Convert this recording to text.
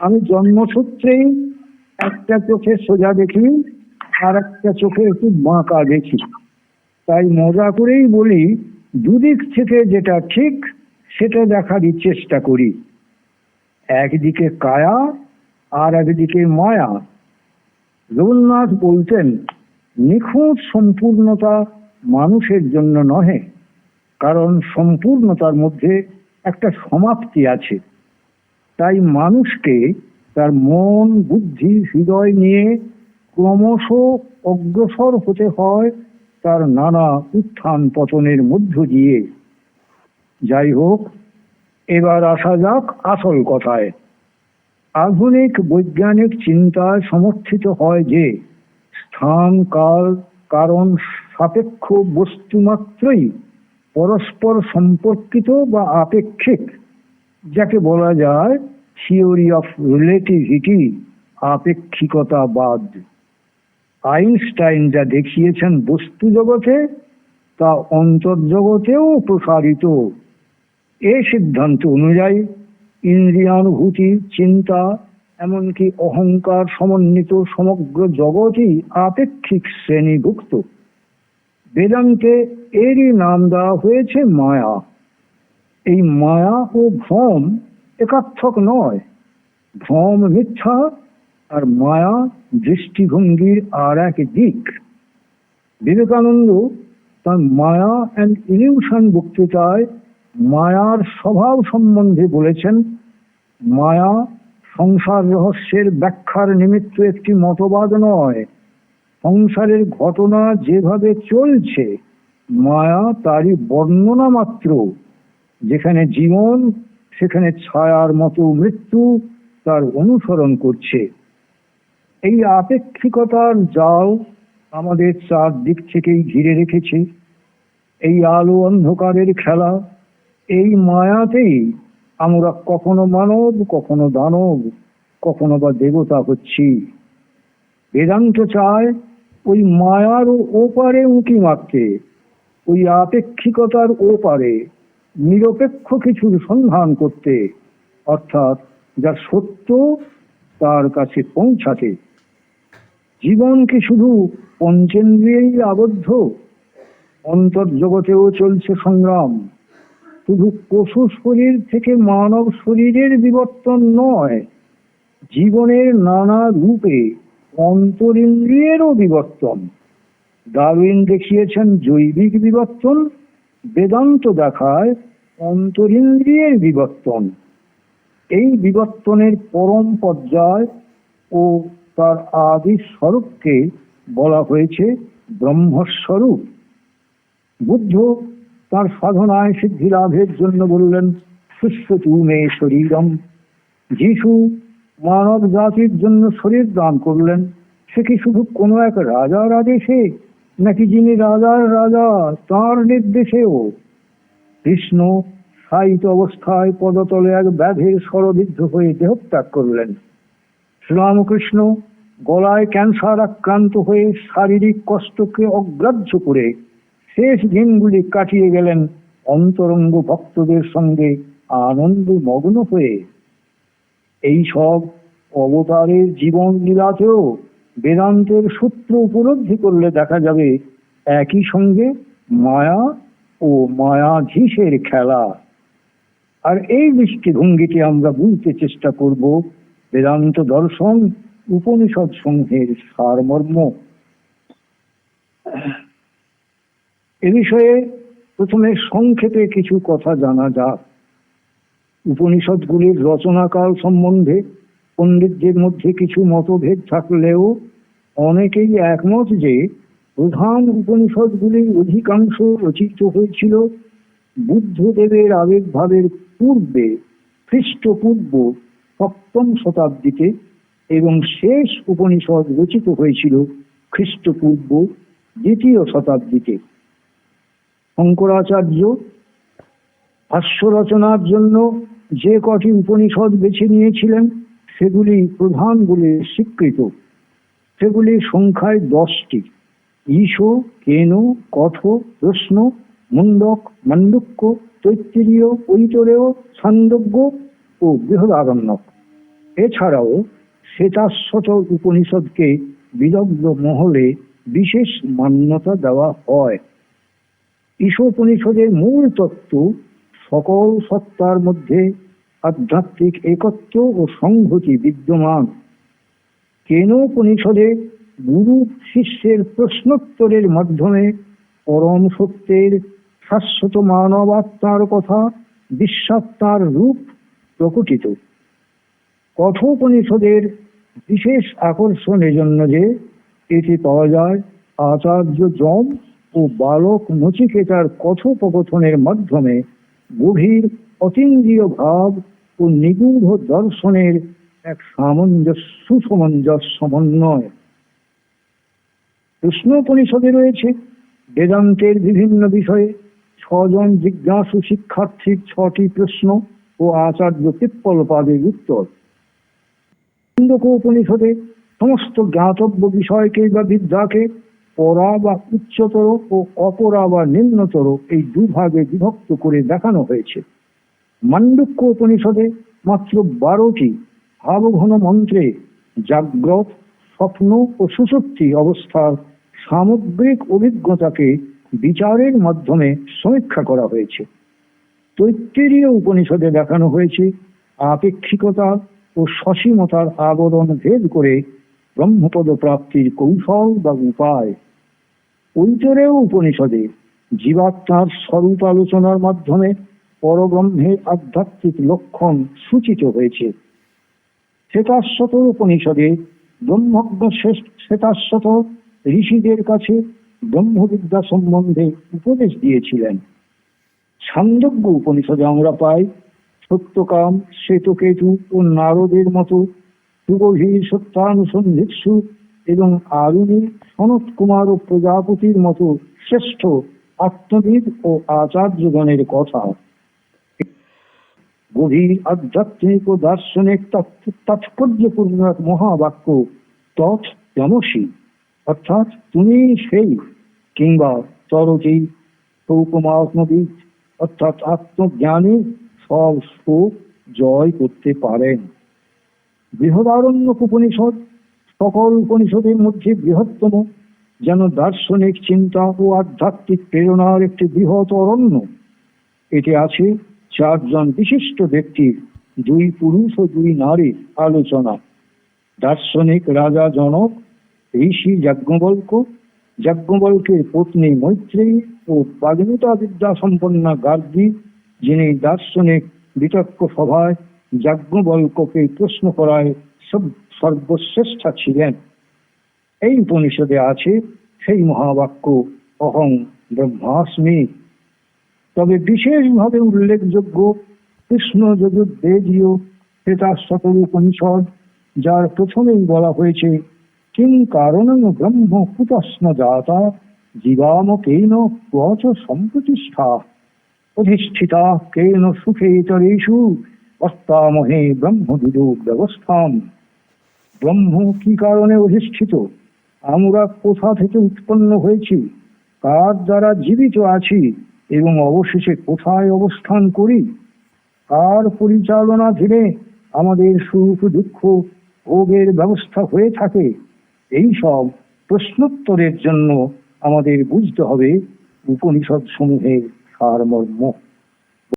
আমি জন্মসূত্রেই একটা চোখে সোজা দেখি, আর একটা চোখে একটু বাঁকা দেখি। তাই মজা করেই বলি, দুদিক থেকে যেটা ঠিক, সেটা দেখারই চেষ্টা করি। একদিকে কায়া, আর একদিকে মায়া। রঘুনাথ বলতেন, নিখুঁত সম্পূর্ণতা মানুষের জন্য নহে, কারণ সম্পূর্ণতার মধ্যে একটা সমাপ্তি আছে। তাই মানুষকে তার মন, বুদ্ধি, হৃদয় নিয়ে ক্রমশ অগ্রসর হতে হয় তার নানা উত্থান পতনের মধ্য দিয়ে। যাই হোক, এবার আসা যাক আসল কথায়। আধুনিক বৈজ্ঞানিক চিন্তায় সমর্থিত হয় যে, স্থান, কাল, কারণ, সাপেক্ষ বস্তু মাত্রই পরস্পর সম্পর্কিত বা আপেক্ষিক যাকে বলা যায় থিওরি অফ রিলেটিভিটি আপেক্ষিকতাবাদ। আইনস্টাইন যা দেখিয়েছেন বস্তু জগতে, তা অন্তর্জগতেও প্রসারিত। এ সিদ্ধান্ত অনুযায়ী ইন্দ্রিয়ানুভূতি, চিন্তা, এমনকি অহংকার সমন্বিত সমগ্র জগৎই আপেক্ষিক শ্রেণীভুক্ত। বেদান্তে এরই নাম দেওয়া হয়েছে মায়া। এই মায়া ও ভ্রম একার্থক নয়। ভ্রম মিথ্যা আর মায়া দৃষ্টিভঙ্গির আর এক দিক। বিবেকানন্দ তার মায়া অ্যান্ড ইলিউশন বক্তৃতায় মায়ার স্বভাব সম্বন্ধে বলেছেন, মায়া সংসার রহস্যের ব্যাখ্যার নিমিত্ত একটি মতবাদ নয়। সংসারের ঘটনা যেভাবে চলছে, মায়া তারই বর্ণনা মাত্র। যেখানে জীবন, সেখানে ছায়ার মতো মৃত্যু তার অনুসরণ করছে। এই আপেক্ষিকতার জাল আমাদের চারদিক থেকেই ঘিরে রেখেছে। এই আলো অন্ধকারের খেলা, এই মায়াতেই আমরা কখনো মানব, কখনো দানব, কখনো বা দেবতা হচ্ছি। বেদান্ত চায় ওই মায়ার ওপারে উঁকি মারতে, ওই আপেক্ষিকতার ওপারে নিরপেক্ষ কিছুর সন্ধান করতে, অর্থাৎ যা সত্য তার কাছে পৌঁছাতে। জীবন কি শুধু পঞ্চেন্দ্রিয়েই আবদ্ধ, অন্তর্জগতেও চলছে সংগ্রাম। শুধু পশু শরীর থেকে মানব শরীরের বিবর্তন নয়, জীবনের নানা রূপে অন্তরিন্দ্রিয়েরও বিবর্তন। ডারউইন দেখিয়েছেন জৈবিক বিবর্তন, বেদান্ত দেখায় অন্তরিন্দ্রিয়ের বিবর্তন। এই বিবর্তনের পরম পর্যায় ও তার আদি স্বরূপকে বলা হয়েছে ব্রহ্মস্বরূপ। বুদ্ধ তার সাধনায় সিদ্ধি লাভের জন্য বললেন সুস্থ মে শরীরম। যিশু মানব জাতির জন্য শরীর দান করলেন। সে কি শুধু কোনো এক রাজার আদেশে, নাকি যিনি রাজার রাজা, তার নির্দেশেও? কৃষ্ণ সাহিত অবস্থায় পদতলে এক ব্যাধের স্বরবিদ্ধ হয়ে দেহত্যাগ করলেন। শ্রীরামকৃষ্ণ গলায় ক্যান্সার আক্রান্ত হয়ে শারীরিক কষ্টকে অগ্রাহ্য করে শেষ দিনগুলি কাটিয়ে গেলেন অন্তরঙ্গ ভক্তদের সঙ্গে আনন্দ মগ্ন হয়ে। এই সব অবতারের জীবন লীলাতেও বেদান্তের সূত্র উপলব্ধি করলে দেখা যাবে একই সঙ্গে মায়া ও মায়াধীশের খেলা। আর এই দৃষ্টিভঙ্গিটি আমরা বুঝতে চেষ্টা করব বেদান্ত দর্শন উপনিষদ সমূহের সারমর্ম। এ বিষয়ে প্রথমে সংক্ষেপে কিছু কথা জানা যাক। উপনিষদগুলির রচনাকাল সম্বন্ধে পণ্ডিতদের মধ্যে কিছু মতভেদ থাকলেও অনেকেই একমত যে প্রধান উপনিষদগুলির অধিকাংশ রচিত হয়েছিল বুদ্ধদেবের আবির্ভাবের পূর্বে, খ্রিস্টপূর্ব সপ্তম শতাব্দীতে এবং শেষ উপনিষদ রচিত হয়েছিল খ্রিস্টপূর্ব দ্বিতীয় শতাব্দীতে। শঙ্করাচার্য ভাষ্য রচনার জন্য যে কটি উপনিষদ বেছে নিয়েছিলেন, সেগুলি প্রধান বলে স্বীকৃত। সেগুলি সংখ্যায় দশটি। ঈশো, কেন কঠ প্রশ্ন মুন্ডক মান্ডুক্য তৈত্তিরীয় ঐতরেয় ছান্দজ্ঞ ও বৃহদারণ্যক। এছাড়াও শ্বেতাশ্বত উপনিষদকে বিদগ্ধ মহলে বিশেষ মান্যতা দেওয়া হয়। ঈশোপনিষদের মূল তত্ত্ব সকল সত্তার মধ্যে আধ্যাত্মিক একত্ব ও সংহতি বিদ্যমান। কেনোপনিষদে গুরু শিষ্যের প্রশ্নোত্তরের মাধ্যমে পরম সত্যের শাশ্বত মানবাত্মার কথা, বিশ্বাত্মার রূপ প্রকটিত। কথোপনিষদের বিশেষ আকর্ষণ এজন্য যে এটি পাওয়া যায় আচার্য যম ও বালক নচিকেতার কথোপকথনের মাধ্যমে গভীর অতীন্দ্রিয় ভাব ও নিগূঢ় দর্শনের এক সামঞ্জস্য সুসমঞ্জস সমন্বয় কৃষ্ণোপনিষদে রয়েছে বেদান্তের বিভিন্ন বিষয়ে ছজন জিজ্ঞাসু শিক্ষার্থীর ছটি প্রশ্ন ও আচার্য পিপ্পল পাদের উত্তর। উপনিষদে সমস্ত জ্ঞাতব্য বিষয়কে বা বিদ্যাকে পরা বা উচ্চতর ও অপরা বা নিম্নতর এই দুভাগে বিভক্ত করে দেখানো হয়েছে। মান্ডুক্য উপনিষদে মাত্র বারোটি ভাবঘন মন্ত্রে জাগ্রত, স্বপ্ন ও সুষুপ্তি অবস্থার সামগ্রিক অভিজ্ঞতাকে বিচারের মাধ্যমে সমীক্ষা করা হয়েছে। তৈত্তেরীয় উপনিষদে দেখানো হয়েছে, আপেক্ষিকতা ও সসীমতার আবরণ ভেদ করে ব্রহ্মপদ প্রাপ্তির কৌশল বা উপায়। ঐতরেয় উপনিষদে জীবাত্মার স্বরূপ আলোচনার মাধ্যমে পরব্রহ্মের আধ্যাত্মিক লক্ষণ সূচিত হয়েছে। শ্বেতাশ্বত উপনিষদে ব্রহ্মজ্ঞ শ্বেতাশ্বত ঋষিদের কাছে ব্রহ্মবিদ্যা সম্বন্ধে উপদেশ দিয়েছিলেন। ছান্দজ্ঞ উপনিষদে আমরা পাই, সত্যকাম শ্বেতকেতু ও নারদের মতো সুগভীর সত্যানুসন্ধিৎসু এবং আরুণী সনত কুমার ও প্রজাপতির মতো শ্রেষ্ঠ আত্মবিদ ও আচার্যগণের কথা। গভীর আধ্যাত্মিক ও দার্শনিক তাৎপর্যপূর্ণ এক মহাবাক্য, তৎ তমসী অর্থাৎ তুমি সেই কিংবা তরতি সৌপমাত্মবিদ অর্থাৎ আত্মজ্ঞানী সব সুখ জয় করতে পারেন। বৃহদারণ্য উপনিষদ, সকল উপনিষদের মধ্যে বৃহত্তম, যেন দার্শনিক চিন্তা ও আধ্যাত্মিক প্রেরণার একটি বৃহৎ অরণ্য। এটি আছে চারজন বিশিষ্ট ব্যক্তির, দুই পুরুষ ও দুই নারীর আলোচনা। দার্শনিক রাজা জনক ঋষি যাজ্ঞবল্ক, যজ্ঞবল্কের পত্নী মৈত্রী ও বাগ্মিতা বিদ্যা সম্পন্না গার্গী, যিনি দার্শনিক বিতর্ক সভায় যাজ্ঞবল্ককে প্রশ্ন করায় সব সর্বশ্রেষ্ঠা ছিলেন। এই উপনিষদে আছে সেই মহাবাক্য, অহং ব্রহ্মাস্মি তবে বিশেষভাবে উল্লেখযোগ্য কৃষ্ণ যজুর্বেদীয় শ্বেতাশ্বতর উপনিষদ যার প্রথমেই বলা হয়েছে কিং কারণং ব্রহ্ম কুতস্ম জাতা জীবাম কেন ক্বচ সম্প্রতিষ্ঠা অধিষ্ঠিতা কেন সুখেতরেষু অস্তামহে ব্রহ্মবিদু ব্যবস্থাম ব্রহ্ম কি কারণে অধিষ্ঠিত আমরা কোথা থেকে উৎপন্ন হয়েছি। কার দ্বারা জীবিত আছি? এবং অবশেষে কোথায় অবস্থান করি? কার পরিচালনাধীনে আমাদের সুখ দুঃখ ভোগের ব্যবস্থা হয়ে থাকে? এই সব প্রশ্নোত্তরের জন্য আমাদের বুঝতে হবে উপনিষদ সমূহের সারমর্ম।